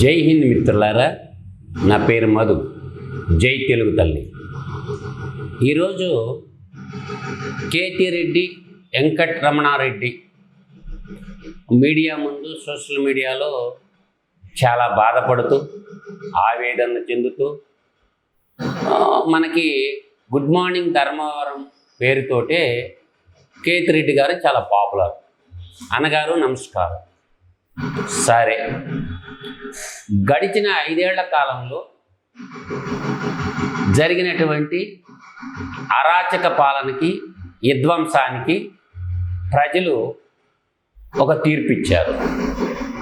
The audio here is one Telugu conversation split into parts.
జై హింద్ మిత్రులారా నా పేరు మధు. జై తెలుగు తల్లి. ఈరోజు కేటీ రెడ్డి వెంకట్ రమణారెడ్డి మీడియా ముందు సోషల్ మీడియాలో చాలా బాధపడుతూ ఆవేదన చెందుతూ మనకి గుడ్ మార్నింగ్ ధర్మవరం పేరుతోటే కేతిరెడ్డి గారు చాలా పాపులర్. అన్నగారు నమస్కారం. సరే. గడిచిన ఐదేళ్ళ కాలంలో జరిగినటువంటి అరాచక పాలనకి విధ్వంసానికి ప్రజలు ఒక తీర్పిచ్చారు.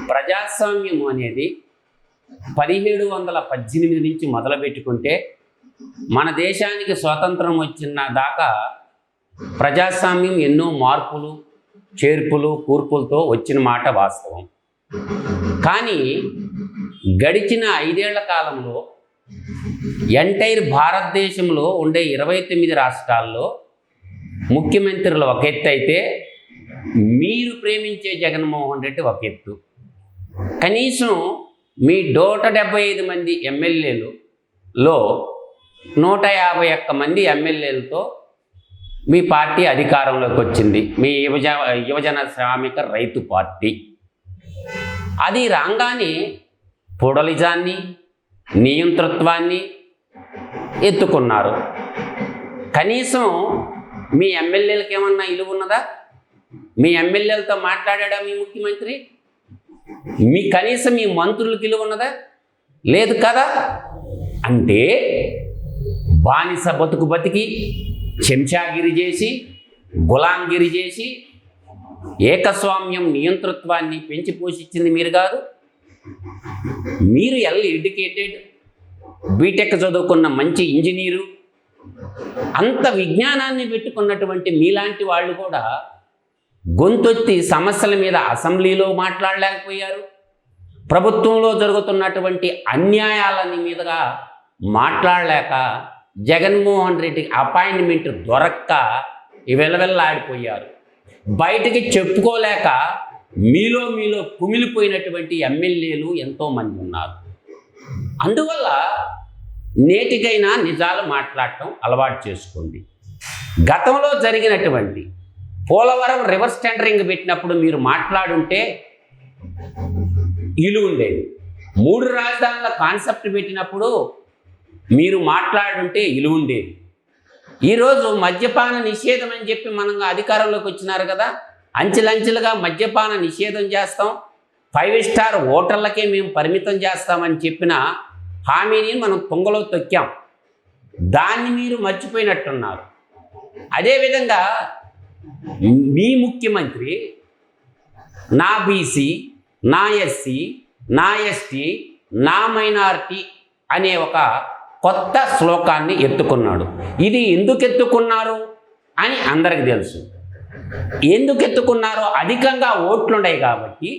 ప్రజాస్వామ్యం అనేది పదిహేడు వందల పద్దెనిమిది నుంచి మొదలుపెట్టుకుంటే మన దేశానికి స్వాతంత్రం వచ్చిన దాకా ప్రజాస్వామ్యం ఎన్నో మార్పులు చేర్పులు కూర్పులతో వచ్చిన మాట వాస్తవం. కానీ గడిచిన ఐదేళ్ళ కాలంలో ఎంటైర్ భారతదేశంలో ఉండే ఇరవై తొమ్మిది రాష్ట్రాల్లో ముఖ్యమంత్రులు ఒక ఎత్తు అయితే మీరు ప్రేమించే జగన్మోహన్ రెడ్డి ఒక ఎత్తు. కనీసం మీ నూట డెబ్బై ఐదు మంది ఎమ్మెల్యేలులో నూట యాభై ఒక్క మంది ఎమ్మెల్యేలతో మీ పార్టీ అధికారంలోకి వచ్చింది. మీ యువజ యువజన శ్రామిక రైతు పార్టీ. అది రాగానే పొడలిజాన్ని నియంతృత్వాన్ని ఎత్తుకున్నారు. కనీసం మీ ఎమ్మెల్యేలకు ఏమన్నా ఇలువ ఉన్నదా? మీ ఎమ్మెల్యేలతో మాట్లాడా మీ ముఖ్యమంత్రి? మీ కనీసం మీ మంత్రులకు ఇలువ ఉన్నదా? లేదు కదా? అంటే బానిస బతుకు బతికి చెంచాగిరి చేసి గులాంగిరి చేసి ఏకస్వామ్యం నియంతృత్వాన్ని పెంచి పోషించింది మీరు కాదు. మీరు ఎల్ ఎడ్యుకేటెడ్ బీటెక్ చదువుకున్న మంచి ఇంజనీరు అంత విజ్ఞానాన్ని పెట్టుకున్నటువంటి మీలాంటి వాళ్ళు కూడా గొంతొత్తి సమస్యల మీద అసెంబ్లీలో మాట్లాడలేకపోయారు. ప్రభుత్వంలో జరుగుతున్నటువంటి అన్యాయాలని మీదుగా మాట్లాడలేక జగన్మోహన్ రెడ్డికి అపాయింట్మెంట్ దొరక్క వెలవెల్లాడిపోయారు బయటికి చెప్పుకోలేక మీలో మీలో కుమిలిపోయినటువంటి ఎమ్మెల్యేలు ఎంతోమంది ఉన్నారు. అందువల్ల నేటికైనా నిజాలు మాట్లాడటం అలవాటు చేసుకోండి. గతంలో జరిగినటువంటి పోలవరం రివర్స్ టెండరింగ్ పెట్టినప్పుడు మీరు మాట్లాడుంటే ఇలు ఉండేది. మూడు రాజధానుల కాన్సెప్ట్ పెట్టినప్పుడు మీరు మాట్లాడుంటే ఇలు ఉండేది. ఈరోజు మద్యపాన నిషేధం అని చెప్పి మనం అధికారంలోకి వచ్చినారు కదా అంచెలంచెలుగా మద్యపాన నిషేధం చేస్తాం. ఫైవ్ స్టార్ హోటళ్ళకే మేము పరిమితం చేస్తామని చెప్పిన హామీని మనం తుంగలో తొక్కాం. దాన్ని మీరు మర్చిపోయినట్టున్నారు. అదేవిధంగా మీ ముఖ్యమంత్రి నా బీసీ నా ఎస్సీ నా ఎస్టీ నా మైనార్టీ అనే ఒక కొత్త శ్లోకాన్ని ఎత్తుకున్నాడు. ఇది ఎందుకు ఎత్తుకున్నారు అని అందరికి తెలుసు. ఎందుకు ఎత్తుకున్నారో అధికంగా ఓట్లున్నాయి కాబట్టి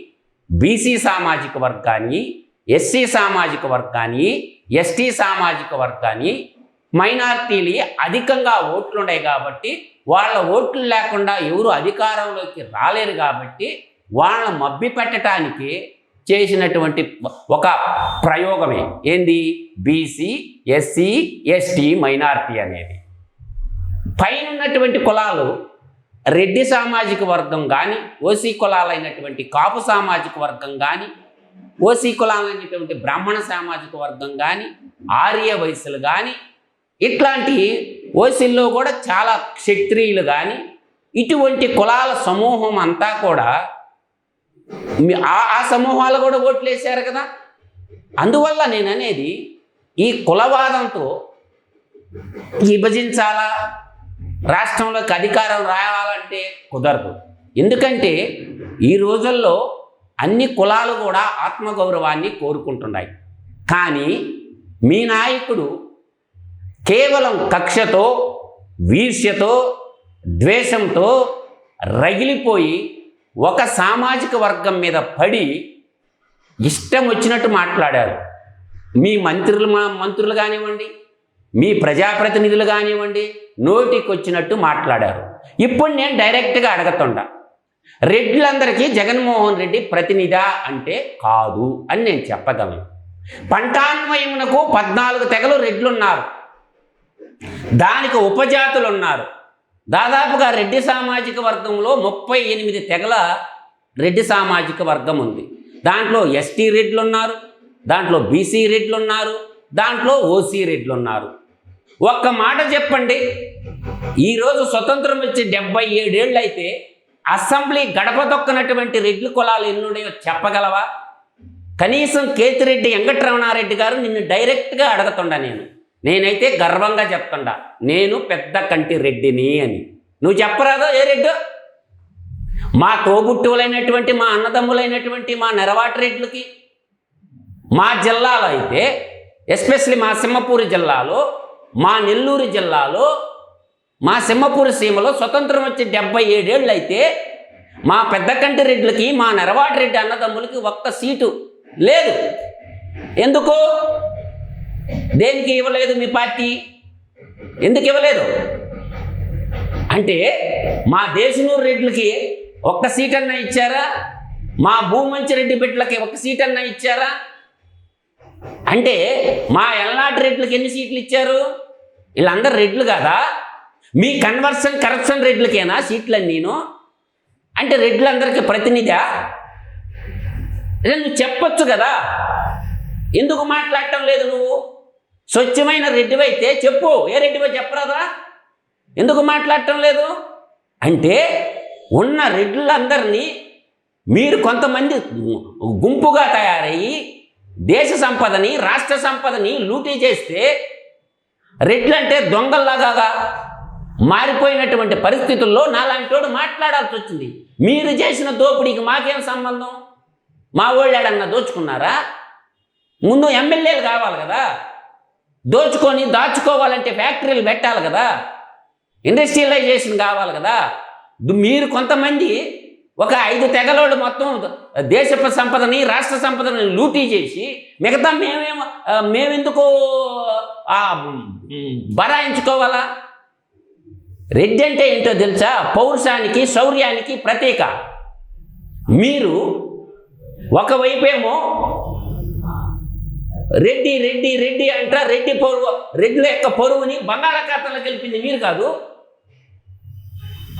బీసీ సామాజిక వర్గాన్ని ఎస్సీ సామాజిక వర్గాన్ని ఎస్టీ సామాజిక వర్గాన్ని మైనార్టీలు అధికంగా ఓట్లున్నాయి కాబట్టి వాళ్ళ ఓట్లు లేకుండా ఎవరు అధికారంలోకి రాలేరు కాబట్టి వాళ్ళని మబ్బి పెట్టడానికి చేసినటువంటి ఒక ప్రయోగమే. ఏంది? బీసీ ఎస్సీ ఎస్టీ మైనార్టీ అనేది. పైన ఉన్నటువంటి కులాలు రెడ్డి సామాజిక వర్గం కానీ ఓసీ కులాలైనటువంటి కాపు సామాజిక వర్గం కానీ ఓసీ కులాలైనటువంటి బ్రాహ్మణ సామాజిక వర్గం కానీ ఆర్య వయసులు కానీ ఇట్లాంటి ఓసీల్లో కూడా చాలా క్షత్రియులు కానీ ఇటువంటి కులాల సమూహం అంతా కూడా ఆ ఆ సమూహాలు కూడా ఓట్లు వేశారు కదా. అందువల్ల నేను అనేది ఈ కులవాదంతో విభజించాలా రాష్ట్రంలోకి అధికారం రావాలంటే కుదరదు. ఎందుకంటే ఈ రోజుల్లో అన్ని కులాలు కూడా ఆత్మగౌరవాన్ని కోరుకుంటున్నాయి. కానీ మీ నాయకుడు కేవలం కక్షతో వీర్ష్యతో ద్వేషంతో రగిలిపోయి ఒక సామాజిక వర్గం మీద పడి ఇష్టం వచ్చినట్టు మాట్లాడారు. మీ మంత్రులు మా మంత్రులు కానివ్వండి మీ ప్రజాప్రతినిధులు కానివ్వండి నోటికి వచ్చినట్టు మాట్లాడారు. ఇప్పుడు నేను డైరెక్ట్గా అడగతుండా. రెడ్లందరికీ జగన్మోహన్ రెడ్డి ప్రతినిధా అంటే కాదు అని నేను చెప్పగలను. పంటాన్వయమునకు పద్నాలుగు తెగలు రెడ్లున్నారు. దానికి ఉపజాతులు ఉన్నారు దాదాపుగా రెడ్డి సామాజిక వర్గంలో ముప్పై ఎనిమిది తెగల రెడ్డి సామాజిక వర్గం ఉంది. దాంట్లో ఎస్టీ రెడ్లు ఉన్నారు దాంట్లో బీసీ రెడ్లు ఉన్నారు దాంట్లో ఓసీ రెడ్లు ఉన్నారు. ఒక్క మాట చెప్పండి. ఈరోజు స్వతంత్రం వచ్చి డెబ్బై ఏడేళ్ళు అయితే అసెంబ్లీ గడప దొక్కనటువంటి రెడ్లు కులాలు ఎన్నున్నాయో చెప్పగలవా? కనీసం కేతిరెడ్డి వెంకటరమణారెడ్డి గారు నిన్ను డైరెక్ట్గా అడగతుండా నేను. నేనైతే గర్వంగా చెప్తుండా. నేను పెద్ద కంటి రెడ్డిని అని. నువ్వు చెప్పరాదో ఏ రెడ్డు? మా తోబుట్టువులైనటువంటి మా అన్నదమ్ములైనటువంటి మా నెరవాటి రెడ్లకి. మా జిల్లాలో అయితే ఎస్పెషలీ మా సింహపూరి జిల్లాలో మా నెల్లూరు జిల్లాలో మా సింహపూరి సీమలో స్వతంత్రం వచ్చి డెబ్బై ఏడేళ్ళు అయితే మా పెద్దకంటి రెడ్లకి మా నెరవాటి రెడ్డి అన్నదమ్ములకి ఒక్క సీటు లేదు. ఎందుకు? దేనికి ఇవ్వలేదు మీ పార్టీ? ఎందుకు ఇవ్వలేదు? అంటే మా దేశనూరు రెడ్లకి ఒక్క సీట్ అన్నా ఇచ్చారా? మా భూమంచి రెడ్డి బిడ్డలకి ఒక్క సీట్ అన్నా ఇచ్చారా? అంటే మా ఎల్నాటి రెడ్లకి ఎన్ని సీట్లు ఇచ్చారు? వీళ్ళందరూ రెడ్లు కదా? మీ కన్వర్షన్ కరప్షన్ రెడ్లకేనా సీట్లని నేను? అంటే రెడ్లందరికీ ప్రతినిధా? నువ్వు చెప్పొచ్చు కదా. ఎందుకు మాట్లాడటం లేదు నువ్వు? స్వచ్ఛమైన రెడ్డివైతే చెప్పు. ఏ రెడ్డివో చెప్పరాదా? ఎందుకు మాట్లాడటం లేదు? అంటే ఉన్న రెడ్లందరినీ మీరు కొంతమంది గుంపుగా తయారయ్యి దేశ సంపదని రాష్ట్ర సంపదని లూటీ చేస్తే రెడ్లంటే దొంగల్లాగా మారిపోయినటువంటి పరిస్థితుల్లో నాలాంటోడు మాట్లాడాల్సి వచ్చింది. మీరు చేసిన దోపిడీకి మాకేం సంబంధం? మా వాళ్ళు ఏడన్నా దోచుకున్నారా? ముందు ఎమ్మెల్యేలు కావాలి కదా. దోచుకొని దాచుకోవాలంటే ఫ్యాక్టరీలు పెట్టాలి కదా. ఇండస్ట్రియలైజేషన్ కావాలి కదా. మీరు కొంతమంది ఒక ఐదు తెగలోళ్ళు మొత్తం దేశ సంపదని రాష్ట్ర సంపదని లూటీ చేసి మిగతా మేమేమో మేమెందుకు బరాయించుకోవాలా? రెడ్డి అంటే ఏంటో తెలుసా? పౌరుషానికి శౌర్యానికి ప్రతీక. మీరు ఒకవైపేమో రెడ్డి రెడ్డి రెడ్డి అంట రెడ్డి పొరుగు రెడ్డిల యొక్క పొరువుని బంగాళాఖాతంలో కలిపింది మీరు కాదు.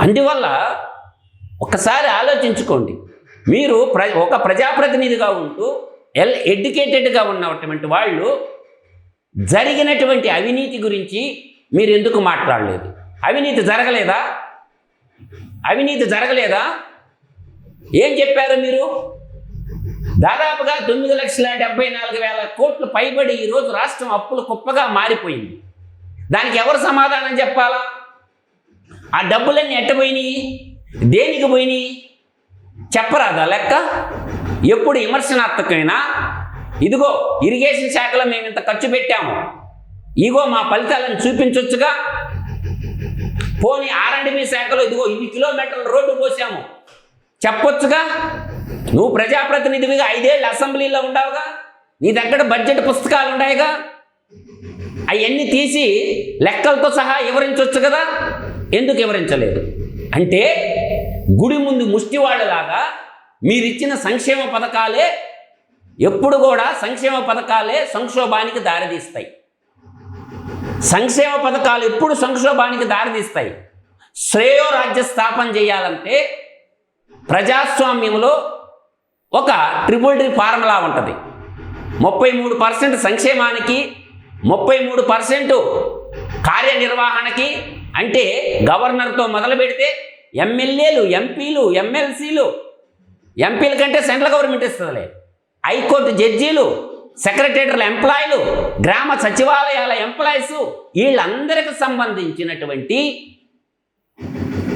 అందువల్ల ఒకసారి ఆలోచించుకోండి. మీరు ప్ర ఒక ప్రజాప్రతినిధిగా ఉంటూ ఎల్ ఎడ్యుకేటెడ్గా ఉన్నటువంటి వాళ్ళు జరిగినటువంటి అవినీతి గురించి మీరు ఎందుకు మాట్లాడలేదు? అవినీతి జరగలేదా? అవినీతి జరగలేదా? ఏం చెప్పారు మీరు? దాదాపుగా తొమ్మిది లక్షల డెబ్బై నాలుగు వేల కోట్లు పైబడి ఈరోజు రాష్ట్రం అప్పుల కుప్పగా మారిపోయింది. దానికి ఎవరు సమాధానం చెప్పాలా? ఆ డబ్బులన్నీ ఎట్టపోయినాయి దేనికి పోయినాయి? చెప్పరాదా లెక్క? ఎప్పుడు విమర్శనాత్మకమైనా? ఇదిగో ఇరిగేషన్ శాఖలో మేము ఇంత ఖర్చు పెట్టాము. ఇగో మా ఫలితాలను చూపించవచ్చుగా పోనీ ఆర్ఎండ్బి శాఖలో ఇదిగో ఇన్ని కిలోమీటర్ల రోడ్డు పోసాము. చెప్పొచ్చుగా? నువ్వు ప్రజాప్రతినిధివిగా ఐదేళ్ళు అసెంబ్లీలో ఉండవుగా? నీ దగ్గర బడ్జెట్ పుస్తకాలు ఉన్నాయిగా? అవన్నీ తీసి లెక్కలతో సహా వివరించవచ్చు కదా? ఎందుకు వివరించలేదు? అంటే గుడి ముందు ముష్టివాళ్ళలాగా మీరిచ్చిన సంక్షేమ పథకాలే ఎప్పుడు కూడా సంక్షేమ పథకాలే సంక్షోభానికి దారితీస్తాయి. సంక్షేమ పథకాలు ఎప్పుడు సంక్షోభానికి దారితీస్తాయి? శ్రేయో రాజ్య స్థాపన చేయాలంటే ప్రజాస్వామ్యంలో ఒక ట్రిపుల్ ట్రీ ఫార్ములా ఉంటుంది. ముప్పై మూడు పర్సెంట్ సంక్షేమానికి ముప్పై మూడు పర్సెంట్ కార్యనిర్వహణకి అంటే గవర్నర్తో మొదలు పెడితే ఎమ్మెల్యేలు ఎంపీలు ఎమ్మెల్సీలు ఎంపీల కంటే సెంట్రల్ గవర్నమెంట్ ఇస్తుందిలే. హైకోర్టు జడ్జీలు సెక్రటేటర్ల ఎంప్లాయీలు గ్రామ సచివాలయాల ఎంప్లాయీస్ వీళ్ళందరికి సంబంధించినటువంటి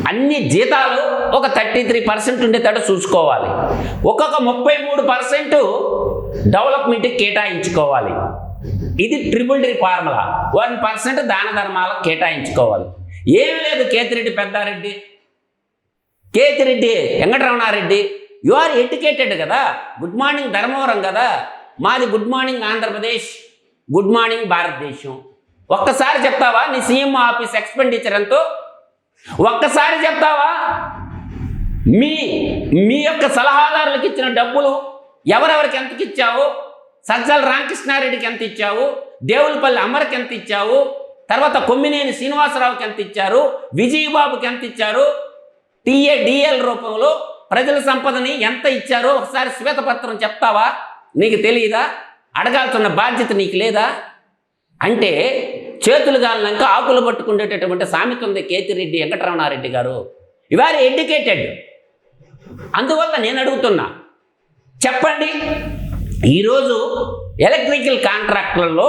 అన్ని జీతాలు ఒక థర్టీ త్రీ పర్సెంట్ ఉండేటట్టు చూసుకోవాలి. ఒక్కొక్క ముప్పై మూడు పర్సెంట్ డెవలప్మెంట్కి కేటాయించుకోవాలి. ఇది triple D formula. One percent దాన ధర్మాలకు కేటాయించుకోవాలి. ఏమి లేదు Kethireddy Peddareddy. Kethireddy Venkataramanareddy. You are educated కదా? గుడ్ మార్నింగ్ ధర్మవరం కదా? మాది good morning Andhra Pradesh. Good morning భారతదేశం. ఒక్కసారి చెప్తావా? నీ సీఎం ఆఫీస్ ఎక్స్పెండిచర్ ఎంతో? ఒక్కసారి చెప్తావా? మీ మీ యొక్క సలహాదారులకు ఇచ్చిన డబ్బులు ఎవరెవరికి ఎంతకి ఇచ్చావు సజ్జల రామకృష్ణారెడ్డికి ఎంత ఇచ్చావు దేవులపల్లి అమర్కి ఎంత ఇచ్చావు తర్వాత కొమ్మినేని శ్రీనివాసరావుకి ఎంత ఇచ్చారు? విజయబాబుకి ఎంత ఇచ్చారు? టీఏ డిఎల్ రూపంలో ప్రజల సంపదని ఎంత ఇచ్చారో ఒకసారి శ్వేతపత్రం చెప్తావా? నీకు తెలియదా అడగాల్సిన బాధ్యత నీకు లేదా? అంటే చేతులు గాలినాక ఆకులు పట్టుకునేటటువంటి సామెత ఉంది కేతిరెడ్డి వెంకటరమణారెడ్డి గారు. ఇవారు ఎడ్యుకేటెడ్. అందువల్ల నేను అడుగుతున్నా చెప్పండి. ఈరోజు ఎలక్ట్రికల్ కాంట్రాక్టులలో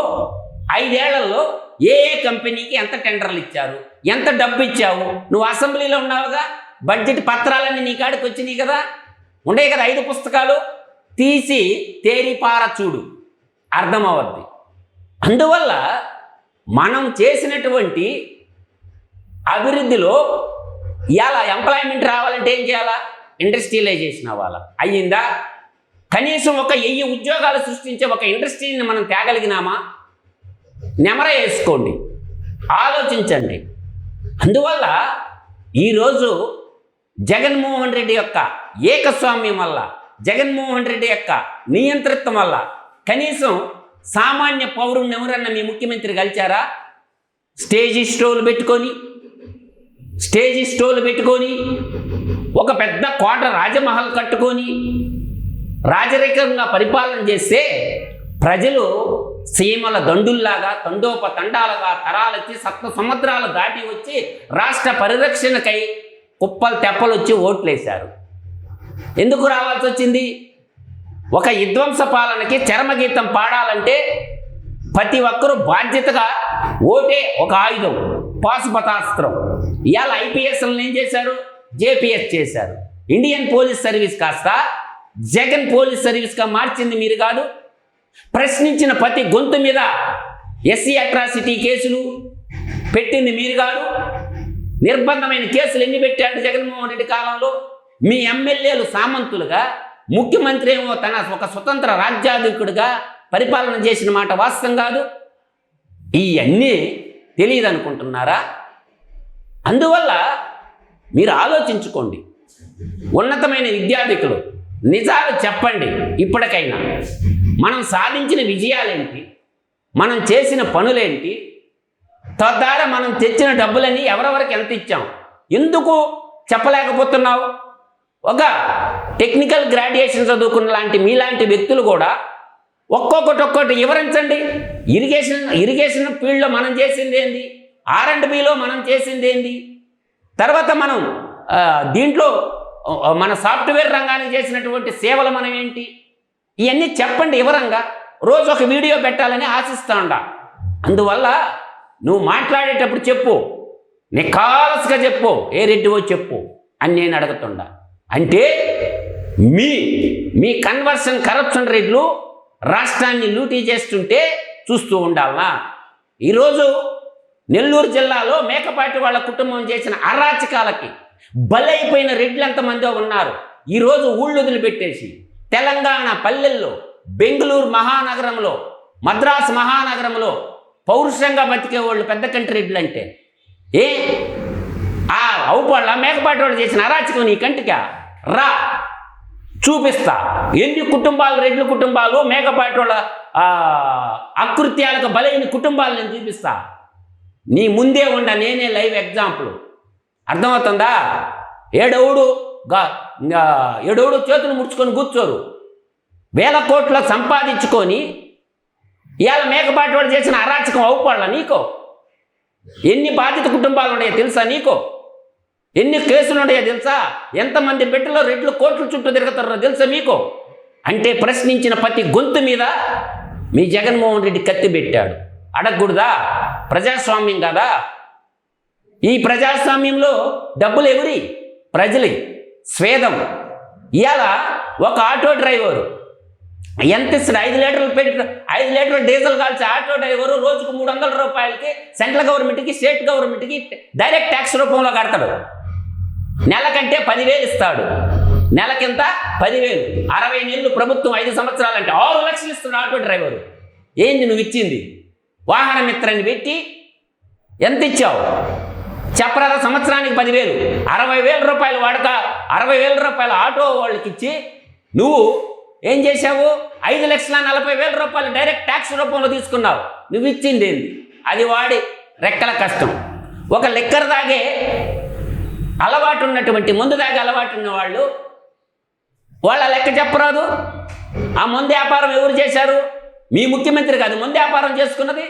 ఐదేళ్ళలో ఏ ఏ కంపెనీకి ఎంత టెండర్లు ఇచ్చారు? ఎంత డబ్బు ఇచ్చావు? నువ్వు అసెంబ్లీలో ఉన్నావుగా? బడ్జెట్ పత్రాలన్నీ నీ కాడికి వచ్చినాయి కదా? ఉండే కదా ఐదు పుస్తకాలు? తీసి తేరిపార చూడు. అర్థమవద్ది అందువల్ల మనం చేసినటువంటి అభివృద్ధిలో ఇవాళ ఎంప్లాయ్మెంట్ రావాలంటే ఏం చేయాలా? ఇండస్ట్రియలైజేషన్ అవ్వాలా. అయ్యిందా? కనీసం ఒక వెయ్యి ఉద్యోగాలు సృష్టించే ఒక ఇండస్ట్రీని మనం తేగలిగినామా? నెమర వేసుకోండి. ఆలోచించండి. అందువల్ల ఈరోజు జగన్మోహన్ రెడ్డి యొక్క ఏకస్వామ్యం వల్ల జగన్మోహన్ రెడ్డి యొక్క నియంతృత్వం వల్ల కనీసం సామాన్య పౌరుని ఎవరన్నా మీ ముఖ్యమంత్రి కలిచారా? స్టేజీ స్టోలు పెట్టుకొని స్టేజీ స్టోలు పెట్టుకొని ఒక పెద్ద కోట రాజమహల్ కట్టుకొని రాజరికంగా పరిపాలన చేస్తే ప్రజలు సీమల దండుల్లాగా తండోప తండాలుగా తరాలొచ్చి సప్త సముద్రాలు దాటి వచ్చి రాష్ట్ర పరిరక్షణకై కుప్పలు తెప్పలు వచ్చి ఓట్లేశారు. ఎందుకు రావాల్సి వచ్చింది? ఒక విధ్వంస పాలనకి చరమగీతం పాడాలంటే ప్రతి ఒక్కరూ బాధ్యతగా ఓటే ఒక ఆయుధం పాశుపతాస్త్రం ఇవాళ ఐపీఎస్లను ఏం చేశారు? జేపీఎస్ చేశారు. ఇండియన్ పోలీస్ సర్వీస్ కాస్త జగన్ పోలీస్ సర్వీస్గా మార్చింది మీరు కాదు ప్రశ్నించిన ప్రతి గొంతు మీద ఎస్సీ అట్రాసిటీ కేసులు పెట్టింది మీరు కాదు. నిర్బంధమైన కేసులు ఎన్ని పెట్టాడు జగన్మోహన్ రెడ్డి కాలంలో? మీ ఎమ్మెల్యేలు సామంతులుగా ముఖ్యమంత్రి ఏమో తన ఒక స్వతంత్ర రాజ్యాధికుడిగా పరిపాలన చేసిన మాట వాస్తవం కాదు. ఇవన్నీ తెలియదు అనుకుంటున్నారా? అందువల్ల మీరు ఆలోచించుకోండి. ఉన్నతమైన విద్యార్థికులు నిజాలు చెప్పండి ఇప్పటికైనా. మనం సాధించిన విజయాలేంటి? మనం చేసిన పనులేంటి? తద్వారా మనం తెచ్చిన డబ్బులన్నీ ఎవరెవరికి ఎంత ఇచ్చాం? ఎందుకు చెప్పలేకపోతున్నావు? ఒక టెక్నికల్ గ్రాడ్యుయేషన్ చదువుకున్న లాంటి మీలాంటి వ్యక్తులు కూడా ఒక్కొక్కటి ఒక్కొక్కటి వివరించండి. ఇరిగేషన్ ఇరిగేషన్ ఫీల్డ్లో మనం చేసింది ఏంది? ఆర్ అండ్ బిలో మనం చేసింది ఏంది? తర్వాత మనం దీంట్లో మన సాఫ్ట్వేర్ రంగానికి చేసినటువంటి సేవలు మనం ఏంటి? ఇవన్నీ చెప్పండి వివరంగా. రోజు ఒక వీడియో పెట్టాలని ఆశిస్తా ఉండా. అందువల్ల నువ్వు మాట్లాడేటప్పుడు చెప్పు. నిఖాలస్గా చెప్పు. ఏ రెడ్డివో చెప్పు అని నేను అడుగుతుండా. అంటే మీ మీ కన్వర్షన్ కరప్షన్ రేట్లు రాష్ట్రాన్ని లూటీ చేస్తుంటే చూస్తూ ఉండాలనా? ఈరోజు నెల్లూరు జిల్లాలో మేకపాటి వాళ్ళ కుటుంబం చేసిన అరాచకాలకి బలైపోయిన రెడ్లు ఎంతమందో ఉన్నారు. ఈరోజు ఊళ్ళు వదిలిపెట్టేసి తెలంగాణ పల్లెల్లో బెంగళూరు మహానగరంలో మద్రాసు మహానగరంలో పౌరుషంగా బతికే వాళ్ళు పెద్ద కంటి అంటే ఏ? ఆ అవుపాళ్ళ మేకపాటి వాళ్ళు చేసిన అరాచకం నీ కంటికా? రా చూపిస్తా. ఎన్ని కుటుంబాలు రెడ్ల కుటుంబాలు మేకపాటి వాళ్ళ అకృత్యాలకు బలైన కుటుంబాలు నేను చూపిస్తా. నీ ముందే ఉండ నేనే లైవ్ ఎగ్జాంపుల్. అర్థమవుతుందా? ఏడవుడు? గా గా- చేతులు ముడుచుకొని కూర్చోరు. వేల కోట్ల సంపాదించుకొని ఇవాళ మేకపాటి వాడు చేసిన అరాచకం అవుపాళ్ళ నీకో? ఎన్ని బాధిత కుటుంబాలు ఉన్నాయో తెలుసా నీకో? ఎన్ని కేసులు ఉన్నాయో తెలుసా? ఎంతమంది బిడ్డలో రెడ్లు కోట్ల చుట్టూ తిరుగుతారో తెలుసా మీకు? అంటే ప్రశ్నించిన ప్రతి గొంతు మీద మీ జగన్మోహన్ రెడ్డి కత్తి పెట్టాడు. అడగకూడదా? ప్రజాస్వామ్యం కదా. ఈ ప్రజాస్వామ్యంలో డబ్బులు ఎవరి? ప్రజలే. స్వేదం. ఇవాళ ఒక ఆటో డ్రైవరు. ఎంత ఇస్తాడు? ఐదు లీటర్లు పెట్టి ఐదు లీటర్లు డీజిల్ కాల్చి ఆటో డ్రైవరు రోజుకు మూడు వందల రూపాయలకి సెంట్రల్ గవర్నమెంట్కి స్టేట్ గవర్నమెంట్కి డైరెక్ట్ ట్యాక్స్ రూపంలో కడతాడు. నెలకంటే పదివేలు ఇస్తాడు. నెలకింత పదివేలు. అరవై నెలలు ప్రభుత్వం ఐదు సంవత్సరాలు అంటే ఆరు లక్షలు ఇస్తున్నాడు ఆటో డ్రైవరు. ఏంది నువ్వు ఇచ్చింది? వాహన మిత్రాన్ని పెట్టి ఎంత ఇచ్చావు? చెప్పరాదా సంవత్సరానికి పదివేలు? అరవై వేల రూపాయలు వాడక అరవై వేల రూపాయలు ఆటో వాళ్ళకి ఇచ్చి నువ్వు ఏం చేశావు? ఐదు లక్షల నలభై వేల రూపాయలు డైరెక్ట్ ట్యాక్స్ రూపంలో తీసుకున్నావు. నువ్వు ఇచ్చింది ఏంది? అది వాడి రెక్కల కష్టం. ఒక లెక్కర దాగే అలవాటు ఉన్నటువంటి ముందు దాగే అలవాటు ఉన్న వాళ్ళు వాళ్ళ లెక్క చెప్పరాదు. ఆ ముందు వ్యాపారం ఎవరు చేశారు? మీ ముఖ్యమంత్రి కాదు ముందు వ్యాపారం చేసుకున్నది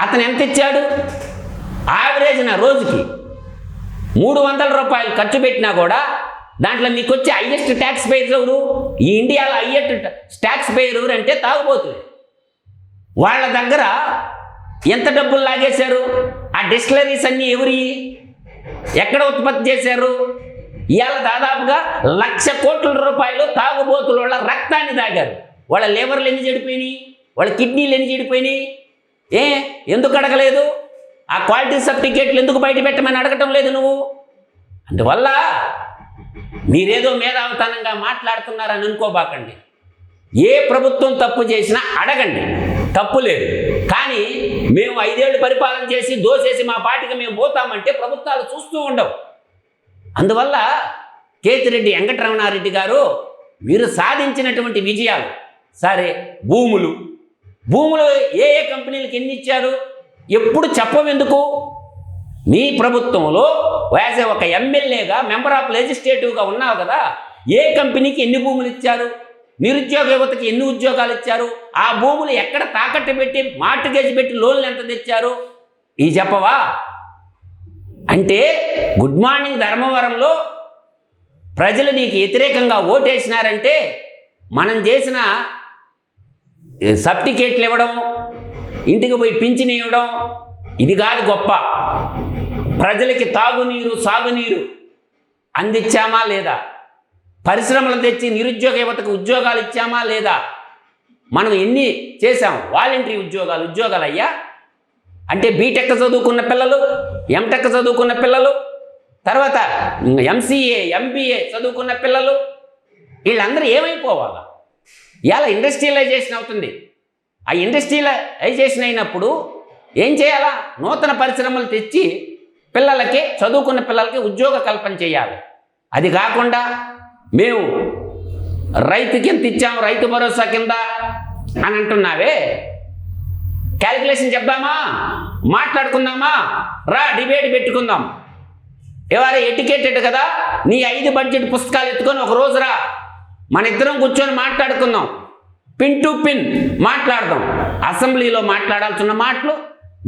అతను ఎంత ఇచ్చాడు? యావరేజ్న రోజుకి మూడు వందల రూపాయలు ఖర్చు పెట్టినా కూడా దాంట్లో నీకు వచ్చే హయ్యెస్ట్ ట్యాక్స్ పేయర్ ఎవరు? ఈ ఇండియాలో హయ్యెస్ట్ ట్యాక్స్ పేయర్ ఎవరు అంటే తాగుబోతుంది వాళ్ళ దగ్గర ఎంత డబ్బులు లాగేశారు? ఆ డిస్టిలరీస్ అన్నీ ఎవరి? ఎక్కడ ఉత్పత్తి చేశారు? ఇవాళ దాదాపుగా లక్ష కోట్ల రూపాయలు తాగుబోతుల వాళ్ళ రక్తాన్ని తాగారు. వాళ్ళ లివర్లు ఎన్ని చెడిపోయినాయి? వాళ్ళ కిడ్నీలు ఎన్ని చెడిపోయినాయి? ఏ? ఎందుకు అడగలేదు? ఆ క్వాలిటీ సర్టిఫికేట్లు ఎందుకు బయట పెట్టమని అడగటం లేదు నువ్వు? అందువల్ల మీరేదో మేధావితనంగా మాట్లాడుతున్నారని అనుకోబాకండి. ఏ ప్రభుత్వం తప్పు చేసినా అడగండి. తప్పు లేదు. కానీ మేము ఐదేళ్ళు పరిపాలన చేసి దోసేసి మా పాటికి మేము పోతామంటే ప్రభుత్వాలు చూస్తూ ఉండవు. అందువల్ల కేతిరెడ్డి వెంకటరమణారెడ్డి గారు మీరు సాధించినటువంటి విజయాలు సరే భూములు. భూములు ఏ ఏ కంపెనీలకు ఎన్ని ఇచ్చారు? ఎప్పుడు చెప్పవెందుకు? మీ ప్రభుత్వంలో యాజ్ ఒక ఎమ్మెల్యేగా మెంబర్ ఆఫ్ లెజిస్లేటివ్గా ఉన్నావు కదా ఏ కంపెనీకి ఎన్ని భూములు ఇచ్చారు? నిరుద్యోగ యువతకి ఎన్ని ఉద్యోగాలు ఇచ్చారు? ఆ భూములు ఎక్కడ తాకట్టు పెట్టి మార్టిగేజ్ పెట్టి లోన్లు ఎంత తెచ్చారు? ఈ చెప్పవా? అంటే గుడ్ మార్నింగ్ ధర్మవరంలో ప్రజలు నీకు వ్యతిరేకంగా ఓటేసినారంటే మనం చేసిన సర్టిఫికేట్లు ఇవ్వడం ఇంటికి పోయి పింఛన్ ఇవ్వడం ఇది కాదు గొప్ప. ప్రజలకి తాగునీరు సాగునీరు అందించామా లేదా? పరిశ్రమలు తెచ్చి నిరుద్యోగ యువతకు ఉద్యోగాలు ఇచ్చామా లేదా? మనం ఎన్ని చేసాం వాలంటరీ ఉద్యోగాలు ఉద్యోగాలు అయ్యా? అంటే బీటెక్ చదువుకున్న పిల్లలు ఎంటెక్ చదువుకున్న పిల్లలు తర్వాత ఎంసీఏ ఎంబీఏ చదువుకున్న పిల్లలు వీళ్ళందరూ ఏమైపోవాలా? ఇలా ఇండస్ట్రియలైజేషన్ అవుతుంది. ఆ ఇండస్ట్రియలైజేషన్ అయినప్పుడు ఏం చేయాలా? నూతన పరిశ్రమలు తెచ్చి పిల్లలకి చదువుకున్న పిల్లలకి ఉద్యోగ కల్పన చేయాలి. అది కాకుండా మేము రైతుకి ఎంత ఇచ్చాము రైతు భరోసా కింద అని అంటున్నావే? క్యాలిక్యులేషన్ చెప్దామా? మాట్లాడుకుందామా? రా డిబేట్ పెట్టుకుందాం. ఎవరు ఎడ్యుకేటెడ్ కదా? నీ ఐదు బడ్జెట్ పుస్తకాలు ఎత్తుకొని ఒక రోజు రా. మన ఇద్దరం కూర్చొని మాట్లాడుకుందాం. పిన్ టు పిన్ మాట్లాడదాం. అసెంబ్లీలో మాట్లాడాల్సిన మాటలు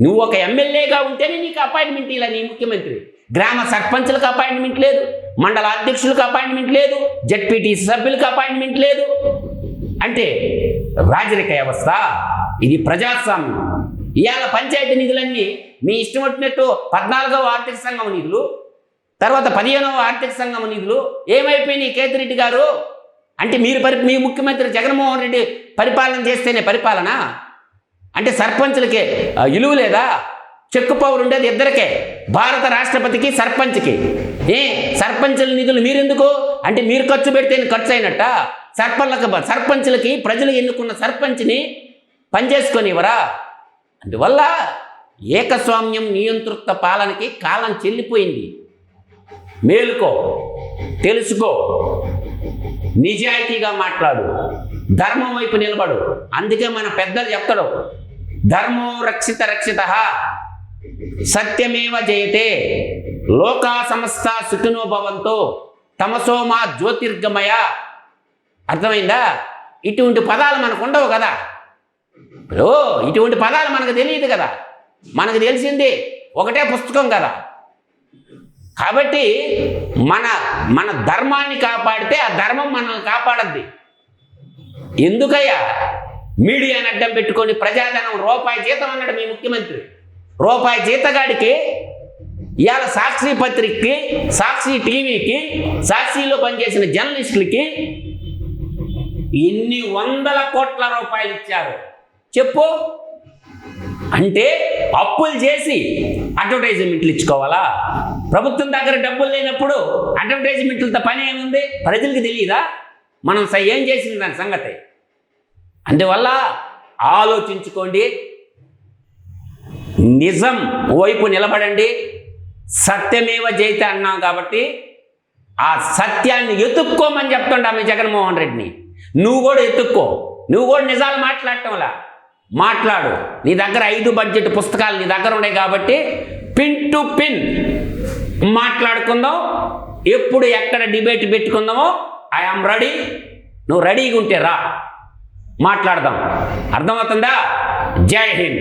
నువ్వు ఒక ఎమ్మెల్యేగా ఉంటేనే నీకు అపాయింట్మెంట్ ఇలా నీ ముఖ్యమంత్రి. గ్రామ సర్పంచ్లకు అపాయింట్మెంట్ లేదు మండల అధ్యక్షులకు అపాయింట్మెంట్ లేదు జడ్పీటీసీ సభ్యులకు అపాయింట్మెంట్ లేదు. అంటే రాజరిక వ్యవస్థ ఇది ప్రజాస్వామ్యం. ఇవాళ పంచాయతీ నిధులన్నీ మీ ఇష్టం వచ్చినట్టు పద్నాలుగవ ఆర్థిక సంఘం నిధులు తర్వాత పదిహేనవ ఆర్థిక సంఘం నిధులు ఏమైపోయినాయి? కేతిరెడ్డి గారు అంటే మీరు పరి మీ ముఖ్యమంత్రి జగన్మోహన్ రెడ్డి పరిపాలన చేస్తేనే పరిపాలన? అంటే సర్పంచ్లకే ఇలువ లేదా? చెక్కు పవర్ ఉండేది ఇద్దరికే భారత రాష్ట్రపతికి సర్పంచ్కి. ఏ సర్పంచుల నిధులు మీరెందుకు? అంటే మీరు ఖర్చు పెడితే ఖర్చు అయినట్ట? సర్పంచులకు సర్పంచులకి ప్రజలు ఎన్నుకున్న సర్పంచ్ని పనిచేసుకొనివరా అందువల్ల ఏకస్వామ్యం నియంతృత్వ పాలనకి కాలం చెల్లిపోయింది. మేలుకో తెలుసుకో. నిజాయితీగా మాట్లాడు. ధర్మం వైపు నిలబడు. అందుకే మన పెద్దలు చెప్తాడు ధర్మో రక్షిత రక్షిత. సత్యమేవ జయతే. లోకా సమస్త సుఖినో భవంతో. తమసోమా జ్యోతిర్గమయ. అర్థమైందా? ఇటువంటి పదాలు మనకు ఉండవు కదా. ఇప్పుడు ఇటువంటి పదాలు మనకు తెలియదు కదా. మనకు తెలిసింది ఒకటే పుస్తకం కదా. కాబట్టి మన మన ధర్మాన్ని కాపాడితే ఆ ధర్మం మనల్ని కాపాడద్ది. ఎందుకయ్యా? మీడియాని అడ్డం పెట్టుకొని ప్రజాధనం రూపాయి జీతం అన్నాడు మీ ముఖ్యమంత్రి. రూపాయి జీతగాడికి ఇవాళ సాక్షి పత్రికకి సాక్షి టీవీకి సాక్షిలో పనిచేసిన జర్నలిస్టులకి ఎన్ని వందల కోట్ల రూపాయలు ఇచ్చారు. చెప్పు. అంటే అప్పులు చేసి అడ్వర్టైజ్మెంట్లు ఇచ్చుకోవాలా? ప్రభుత్వం దగ్గర డబ్బులు లేనప్పుడు అడ్వర్టైజ్మెంట్లతో పని ఏముంది? ప్రజలకు తెలియదా మనం స- ఏం చేసింది దాని సంగతి? అందువల్ల ఆలోచించుకోండి. నిజం వైపు నిలబడండి. సత్యమేవ జైతే అన్నాం కాబట్టి ఆ సత్యాన్ని ఎత్తుక్కోమని చెప్తుండా మీ జగన్మోహన్ రెడ్డిని. నువ్వు కూడా ఎత్తుక్కో. నువ్వు కూడా నిజాలు మాట్లాడటంలా. మాట్లాడు. నీ దగ్గర ఐదు బడ్జెట్ పుస్తకాలు నీ దగ్గర ఉన్నాయి కాబట్టి పిన్ టు పిన్ మాట్లాడుకుందాం. ఎప్పుడు ఎక్కడ డిబేట్ పెట్టుకుందామో ఐఆమ్ రెడీ నువ్వు రెడీగా ఉంటే రా. మాట్లాడదాం. అర్థమవుతుందా? జై హింద్.